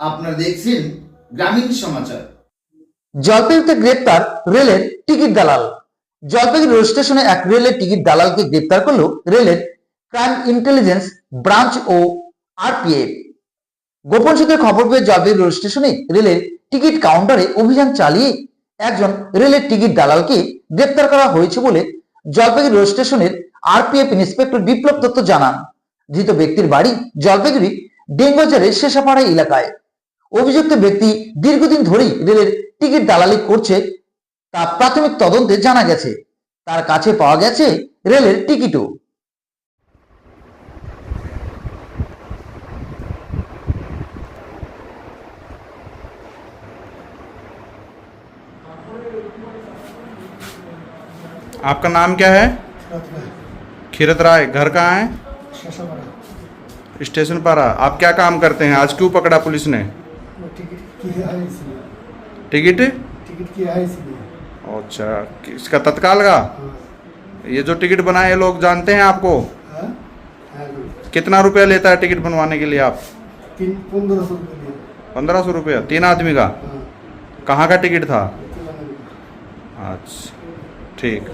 আপনারা দেখছেন গ্রামীণ সমাচার। জলপাইগুড়িতে গ্রেপ্তার রেলের টিকিট দালাল। জলপাইগুড়ি রেল স্টেশনে এক রেলের টিকিট দালালকে গ্রেপ্তার করল রেলের ক্রাইম ইন্টেলিজেন্স ব্রাঞ্চ ও আরপিএফ। গোপন সূত্রে খবর পেয়ে জলপাইগুড়ি রেল স্টেশনে রেলের টিকিট কাউন্টারে অভিযান চালিয়ে একজন রেলের টিকিট দালালকে গ্রেপ্তার করা হয়েছে বলে জলপাইগুড়ি রেল স্টেশনের আরপিএফ ইন্সপেক্টর বিপ্লব দত্ত জানান। ধৃত ব্যক্তির বাড়ি জলপাইগুড়ি ডেঙ্গবাজারের শেষাপাড়া এলাকায় অভিযুক্ত ব্যক্তি দীর্ঘদিন ধরেই রেলের টিকিট দালালি করছে তা প্রাথমিক তদন্তে জানা গেছে তার কাছে পাওয়া গেছে রেলের টিকিটও आपका नाम क्या है खीरत राय घर कहाँ है स्टेशन पर आ। आप क्या काम करते हैं? आज क्यों पकड़ा पुलिस ने? टिकट किया टिकट? टिकट किया है इसलिए। अच्छा इसका तत्काल का? हाँ। ये जो टिकट बनाए लोग जानते हैं आपको? हाँ? हाँ कितना रुपया लेता है टिकट बनवाने के लिए आप? पंद्रह सौ रुपये तीन आदमी का? कहाँ का टिकट था? अच्छा ठीक।